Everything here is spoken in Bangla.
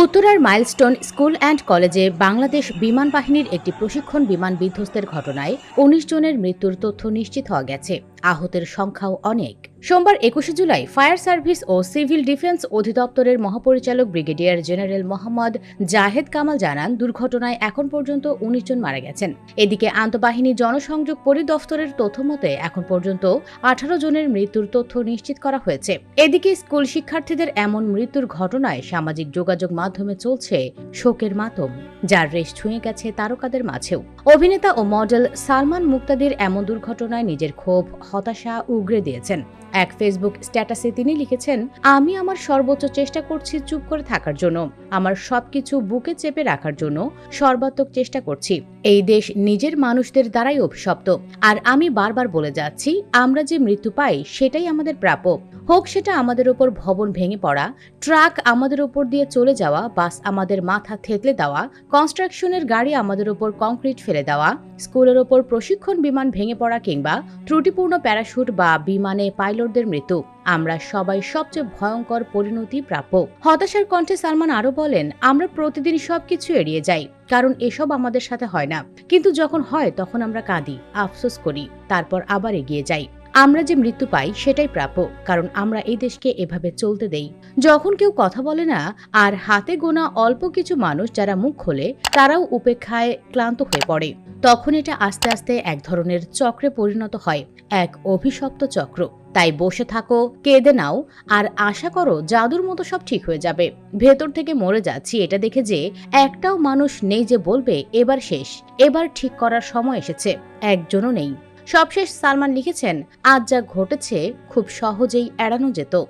উত্তরার মাইলস্টোন স্কুল অ্যান্ড কলেজে বাংলাদেশ বিমান বাহিনীর একটি প্রশিক্ষণ বিমান বিধ্বস্তের ঘটনায় উনিশ জনের মৃত্যুর তথ্য নিশ্চিত হওয়া গেছে। আহতের সংখ্যাও অনেক। সোমবার একুশে জুলাই ফায়ার সার্ভিস ও সিভিল ডিফেন্স অধিদপ্তরের মহাপরিচালক ব্রিগেডিয়ার জেনারেল মোহাম্মদ জাহেদ কামাল জানান, দুর্ঘটনায় এখন পর্যন্ত উনিশ জন মারা গেছেন। এদিকে আন্তঃবাহিনী জনসংযোগ পরিদপ্তরের তথ্য মতে, এখন পর্যন্ত আঠারো জনের মৃত্যুর তথ্য নিশ্চিত করা হয়েছে। এদিকে স্কুল শিক্ষার্থীদের এমন মৃত্যুর ঘটনায় সামাজিক যোগাযোগ মাধ্যমে চলছে শোকের মাতম, যার রেশ ছুঁয়ে গেছে তারকাদের মাঝেও। অভিনেতা ও মডেল সালমান মুক্তাদির এমন দুর্ঘটনায় নিজের ক্ষোভ হতাশা উগরে দিয়েছেন। এক ফেসবুক স্ট্যাটাসে তিনি লিখেছেন, আমি আমার সর্বোচ্চ চেষ্টা করছি চুপ করে থাকার জন্য, আমার সবকিছু বুকে চেপে রাখার জন্য সর্বাত্মক চেষ্টা করছি। এই দেশ নিজের মানুষদের দ্বারাই অভিশপ্ত। আর আমি বারবার বলে যাচ্ছি, আমরা যে মৃত্যু পাই, সেটাই আমাদের প্রাপ্য। হোক সেটা আমাদের ওপর ভবন ভেঙে পড়া, ট্রাক আমাদের ওপর দিয়ে চলে যাওয়া, বাস আমাদের মাথা থেতলে দেওয়া, কনস্ট্রাকশনের গাড়ি আমাদের ওপর কংক্রিট ফেলে দেওয়া, স্কুলের ওপর প্রশিক্ষণ বিমান ভেঙে পড়া কিংবা ত্রুটিপূর্ণ প্যারাশুট বা বিমানে পাইলটদের মৃত্যু। আমরা সবাই সবচেয়ে ভয়ঙ্কর পরিণতি প্রাপ্য। হতাশার কণ্ঠে সালমান আরও বলেন, আমরা প্রতিদিন সবকিছু এড়িয়ে যাই, কারণ এসব আমাদের সাথে হয় না। কিন্তু যখন হয়, তখন আমরা কাঁদি, আফসোস করি, তারপর আবার এগিয়ে যাই। আমরা যে মৃত্যু পাই সেটাই প্রাপ্য, কারণ আমরা এই দেশকে এভাবে চলতে দেই। যখন কেউ কথা বলে না, আর হাতে গোনা অল্প কিছু মানুষ যারা মুখ খোলে, তারাও উপেক্ষায় ক্লান্ত হয়ে পড়ে। তখন এটা আস্তে আস্তে এক ধরনের চক্রে পরিণত হয়, এক অভিশপ্ত চক্র। তাই বসে থাকো, কেঁদে নাও, আর আশা করো জাদুর মতো সব ঠিক হয়ে যাবে। ভেতর থেকে মরে যাচ্ছি এটা দেখে যে একটাও মানুষ নেই যে বলবে, এবার শেষ, এবার ঠিক করার সময় এসেছে, একজনও নেই। সবশেষ সালমান লিখেছেন আজ যা ঘটেছে খুব সহজেই এড়ানো যেত।